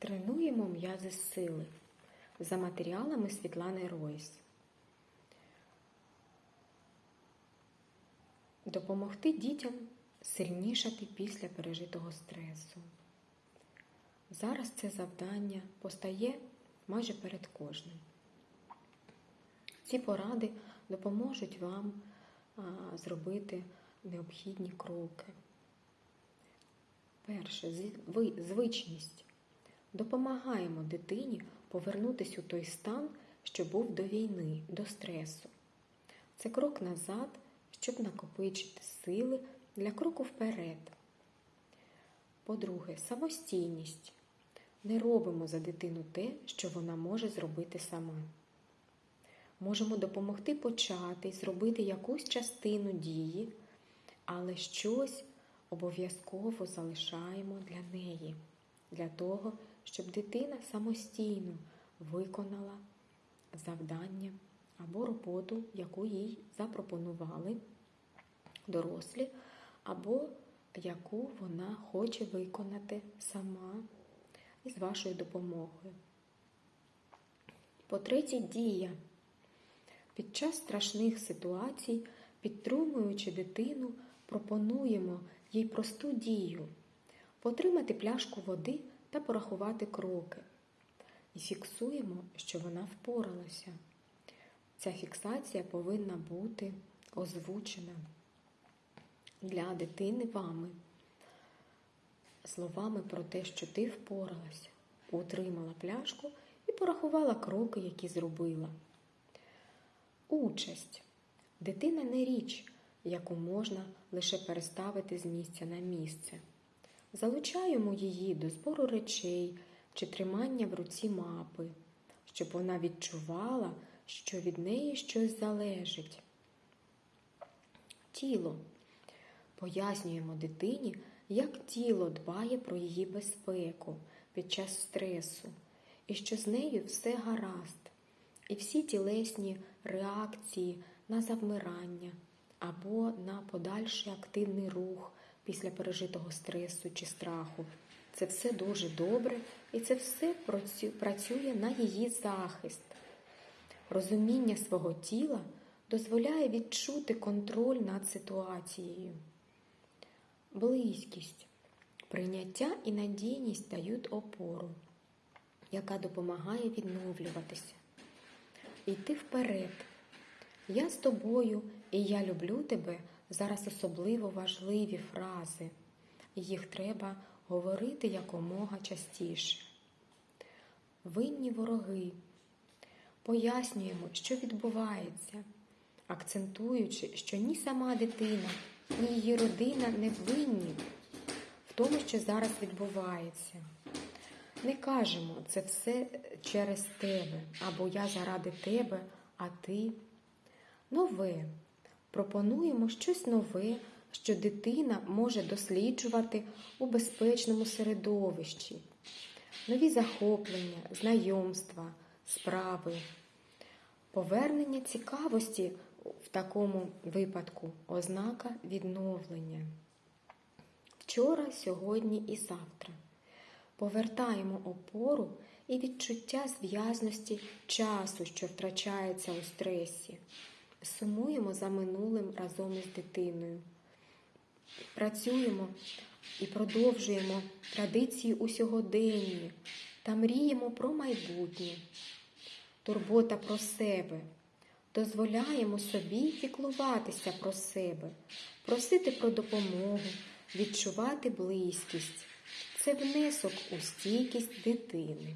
Тренуємо м'язи сили за матеріалами Світлани Ройс. Допомогти дітям сильнішати після пережитого стресу. Зараз це завдання постає майже перед кожним. Ці поради допоможуть вам зробити необхідні кроки. Перше, звичність. Допомагаємо дитині повернутися у той стан, що був до війни, до стресу. Це крок назад, щоб накопичити сили для кроку вперед. По-друге, самостійність. Не робимо за дитину те, що вона може зробити сама. Можемо допомогти почати зробити якусь частину дії, але щось обов'язково залишаємо для неї, для того, щоб дитина самостійно виконала завдання або роботу, яку їй запропонували дорослі, або яку вона хоче виконати сама із вашою допомогою. По-третє, дія. Під час страшних ситуацій, підтримуючи дитину, пропонуємо їй просту дію потримати пляшку води та порахувати кроки. І фіксуємо, що вона впоралася. Ця фіксація повинна бути озвучена для дитини вами словами про те, що ти впоралася, утримала пляшку і порахувала кроки, які зробила. Участь. Дитина не річ, яку можна лише переставити з місця на місце. Залучаємо її до збору речей чи тримання в руці мапи, щоб вона відчувала, що від неї щось залежить. Тіло. Пояснюємо дитині, як тіло дбає про її безпеку під час стресу, і що з нею все гаразд, і всі тілесні реакції на завмирання або на подальший активний рух після пережитого стресу чи страху. Це все дуже добре, і це все працює на її захист. Розуміння свого тіла дозволяє відчути контроль над ситуацією. Близькість, прийняття і надійність дають опору, яка допомагає відновлюватися. Йти вперед. Я з тобою і я люблю тебе зараз особливо важливі фрази. Їх треба говорити якомога частіше. Винні вороги. Пояснюємо, що відбувається, акцентуючи, що ні сама дитина, ні її родина не винні в тому, що зараз відбувається. Не кажемо це все через тебе, або я заради тебе, а ти. Нове. Пропонуємо щось нове, що дитина може досліджувати у безпечному середовищі. Нові захоплення, знайомства, справи. Повернення цікавості в такому випадку ознака відновлення. Вчора, сьогодні і завтра. Повертаємо опору і відчуття зв'язності часу, що втрачається у стресі. Сумуємо за минулим разом із дитиною. Працюємо і продовжуємо традиції у сьогоденні та мріємо про майбутнє. Турбота про себе. Дозволяємо собі піклуватися про себе, просити про допомогу, відчувати близькість. Це внесок у стійкість дитини.